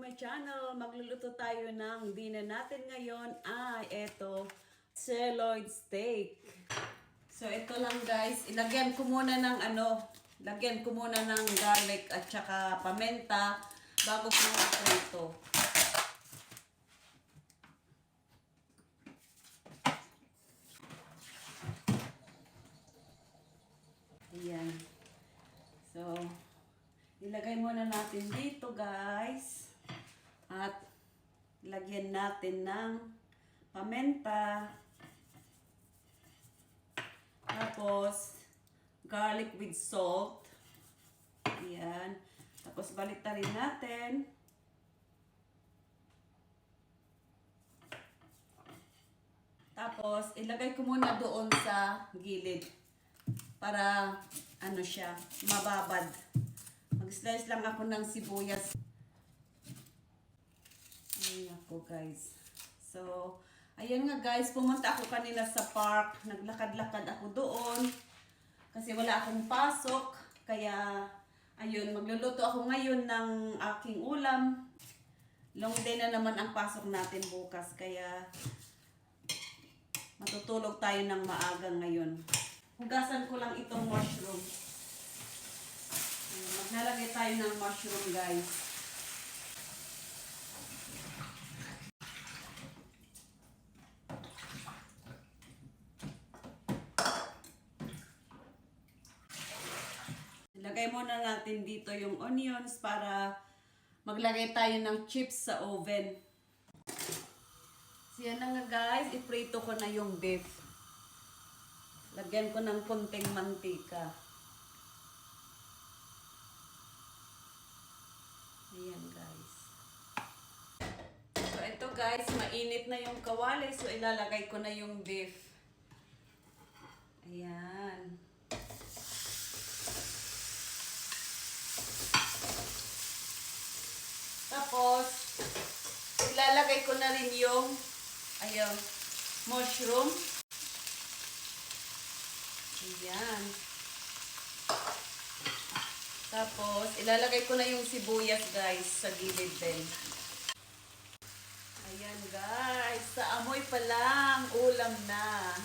my channel. Magluluto tayo ng dinner natin ngayon ay eto, sirloin steak. So ito lang guys, ilagyan ko muna ng ano, lagyan ko muna ng garlic at saka pamenta bago ko ito. Ayan. So, ilagay muna natin dito guys. Lagyan natin ng pamenta. Tapos, garlic with salt. Ayan. Tapos, balik rin natin. Tapos, ilagay ko muna doon sa gilid para ano siya, mababad. Mag-slice lang ako ng sibuyas. Ako guys. So, ayan nga guys, pumunta ako kanina sa park. Naglakad-lakad ako doon. Kasi wala akong pasok. Kaya, ayun, magluluto ako ngayon ng aking ulam. Long day na naman ang pasok natin bukas. Kaya, matutulog tayo ng maaga ngayon. Hugasan ko lang itong mushroom. Maglalagay tayo ng mushroom, guys. Ilagay muna natin dito yung onions para maglagay tayo ng chips sa oven. So yan na nga guys, iprito ko na yung beef. Lagyan ko ng konting mantika. Ayan guys. So ito guys, mainit na yung kawali. So ilalagay ko na yung beef. Ayan. Tapos, ilalagay ko na rin yung ayun, mushroom. Ayan. Tapos, ilalagay ko na yung sibuyas, guys, sa gilid din. Ayan, guys. Sa amoy pa lang, ulam na.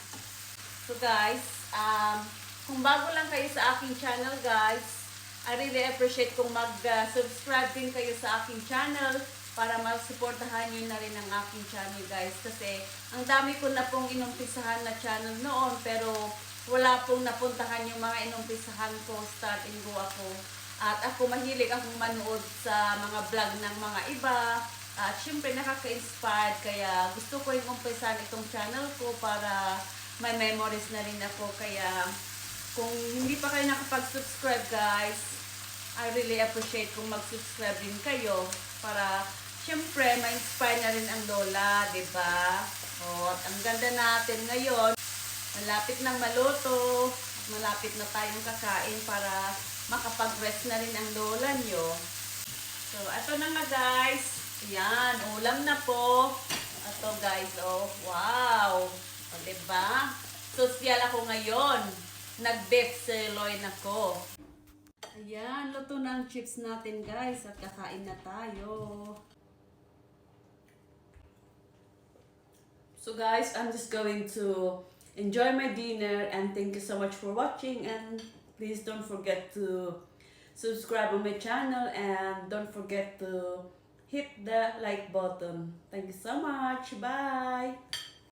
So, guys, um, kung bago lang kayo sa aking channel, guys, I really appreciate kung mag-subscribe din kayo sa aking channel para masuportahan nyo na rin ang aking channel, guys. Kasi, ang dami ko na pong inumpisahan na channel noon, pero wala pong napuntahan yung mga inumpisahan ko, start and go ako. At ako mahilig akong manood sa mga vlog ng mga iba. At syempre nakaka-inspired kaya gusto ko yung umpisahan itong channel ko para may memories na rin ako. Kaya kung hindi pa kayo nakapag-subscribe guys, I really appreciate kung mag-subscribe din kayo para syempre ma-inspire na rin ang lola, 'di ba? O, at ang ganda natin ngayon, Malapit nang maluto. Malapit na tayong kakain para makapag-rest na rin ang lola nyo. So, ito na nga guys. Yan, ulam na po. Ito guys, oh. Wow! O, diba? Social ako ngayon. Nag-beef sirloin ako. Ayan, luto na ang chips natin guys. At kakain na tayo. So guys, I'm just going to enjoy my dinner and thank you so much for watching and please don't forget to subscribe on my channel and don't forget to hit the like button. Thank you so much. Bye.